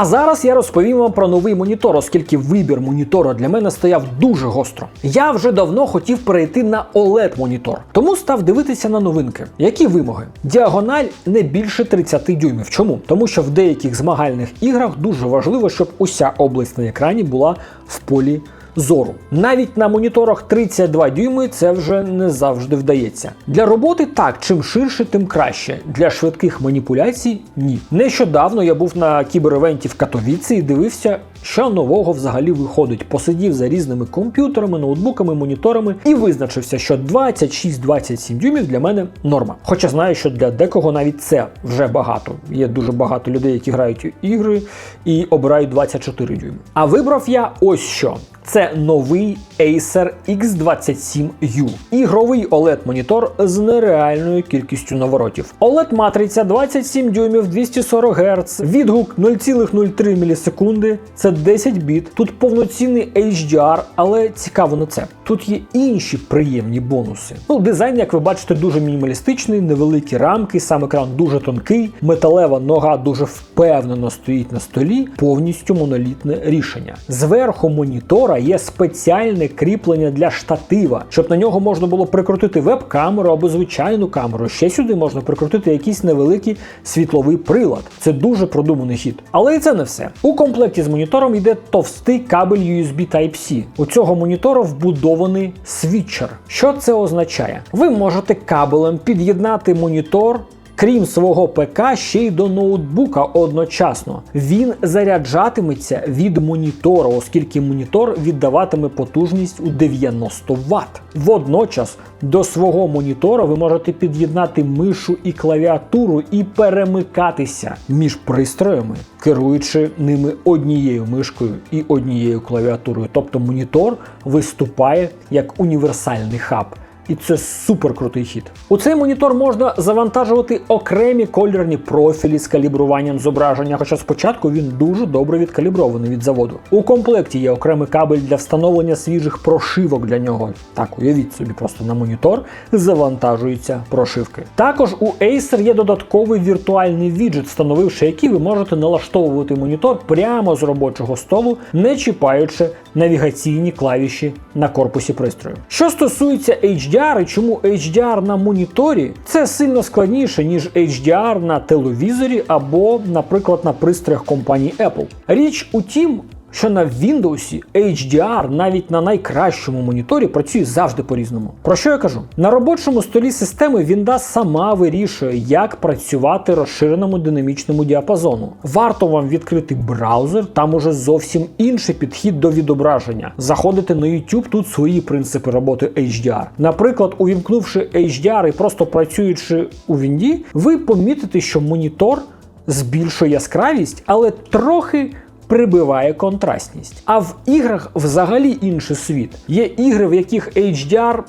А зараз я розповім вам про новий монітор, оскільки вибір монітора для мене стояв дуже гостро. Я вже давно хотів перейти на oled монітор, тому став дивитися на новинки. Які вимоги? Діагональ не більше 30 дюймів. Чому? Тому що в деяких змагальних іграх дуже важливо, щоб уся область на екрані була в полі зору. Навіть на моніторах 32 дюйми це вже не завжди вдається. Для роботи так, чим ширше, тим краще. Для швидких маніпуляцій ні. Нещодавно я був на кіберевенті в Катовіці і дивився, що нового взагалі виходить. Посидів за різними комп'ютерами, ноутбуками, моніторами і визначився, що 26-27 дюймів для мене норма. Хоча знаю, що для декого навіть це вже багато. Є дуже багато людей, які грають ігри і обирають 24 дюйми. А вибрав я ось що. Це новий Acer X27U. Ігровий OLED-монітор з нереальною кількістю наворотів. OLED-матриця 27 дюймів 240 Гц, відгук 0,03 мілісекунди, це 10 біт. Тут повноцінний HDR, але цікаво не це. Тут є інші приємні бонуси. Ну, дизайн, як ви бачите, дуже мінімалістичний, невеликі рамки, сам екран дуже тонкий, металева нога дуже впевнено стоїть на столі, повністю монолітне рішення. Зверху монітора є спеціальне кріплення для штатива, щоб на нього можна було прикрутити веб-камеру або звичайну камеру. Ще сюди можна прикрутити якийсь невеликий світловий прилад. Це дуже продуманий хід. Але і це не все. У комплекті з монітором йде товстий кабель USB Type-C. У цього монітора вбудований світчер. Що це означає? Ви можете кабелем під'єднати монітор крім свого ПК, ще й до ноутбука одночасно. Він заряджатиметься від монітора, оскільки монітор віддаватиме потужність у 90 Вт. Водночас до свого монітора ви можете під'єднати мишу і клавіатуру і перемикатися між пристроями, керуючи ними однією мишкою і однією клавіатурою. Тобто монітор виступає як універсальний хаб. І це супер крутий хід. У цей монітор можна завантажувати окремі кольорні профілі з калібруванням зображення, хоча спочатку він дуже добре відкалібрований від заводу. У комплекті є окремий кабель для встановлення свіжих прошивок для нього. Так, уявіть собі, просто на монітор завантажуються прошивки. Також у Acer є додатковий віртуальний віджит, встановивши який ви можете налаштовувати монітор прямо з робочого столу, не чіпаючи навігаційні клавіші на корпусі пристрою. Що стосується HDR і чому HDR на моніторі, це сильно складніше, ніж HDR на телевізорі або, наприклад, на пристроях компанії Apple. Річ у тім, що на Windows HDR навіть на найкращому моніторі працює завжди по-різному. Про що я кажу? На робочому столі системи Windows сама вирішує, як працювати розширеному динамічному діапазону. Варто вам відкрити браузер, там уже зовсім інший підхід до відображення. Заходите на YouTube, тут свої принципи роботи HDR. Наприклад, увімкнувши HDR і просто працюючи у Вінді, ви помітите, що монітор збільшує яскравість, але трохи прибиває контрастність. А в іграх взагалі інший світ. Є ігри, в яких HDR.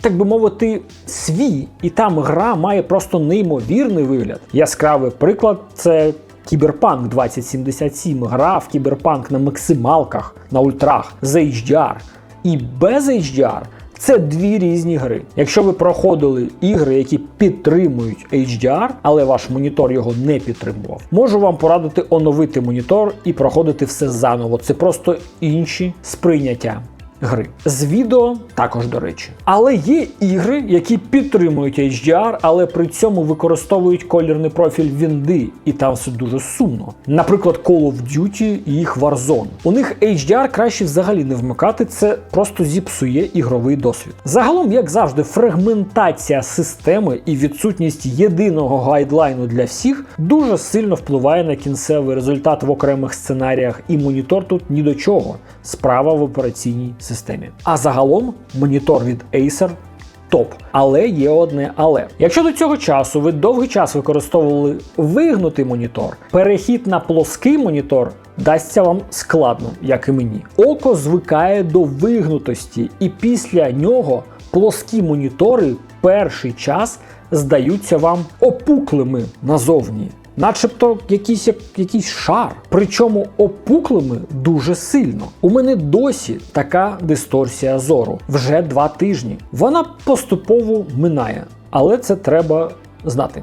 Так би мовити, свій, і там гра має просто неймовірний вигляд. Яскравий приклад це Кіберпанк 2077. Гра в Кіберпанк на максималках, на ультрах з HDR. І без HDR це дві різні гри. Якщо ви проходили ігри, які підтримують HDR, але ваш монітор його не підтримував, можу вам порадити оновити монітор і проходити все заново. Це просто інші сприйняття. Гри з відео також до речі, але є ігри, які підтримують HDR, але при цьому використовують колірний профіль Вінди, і там все дуже сумно. Наприклад, Call of Duty і їх Warzone. У них HDR краще взагалі не вмикати, це просто зіпсує ігровий досвід. Загалом, як завжди, фрагментація системи і відсутність єдиного гайдлайну для всіх дуже сильно впливає на кінцевий результат в окремих сценаріях, і монітор тут ні до чого. Справа в операційній системі. А загалом монітор від Acer топ. Але є одне але. Якщо до цього часу ви довгий час використовували вигнутий монітор, перехід на плоский монітор дасться вам складно, як і мені. Око звикає до вигнутості, і після нього плоскі монітори перший час здаються вам опуклими назовні. Начебто якийсь як якийсь шар, причому опуклими дуже сильно. У мене досі така дисторсія зору вже два тижні. Вона поступово минає, але це треба знати.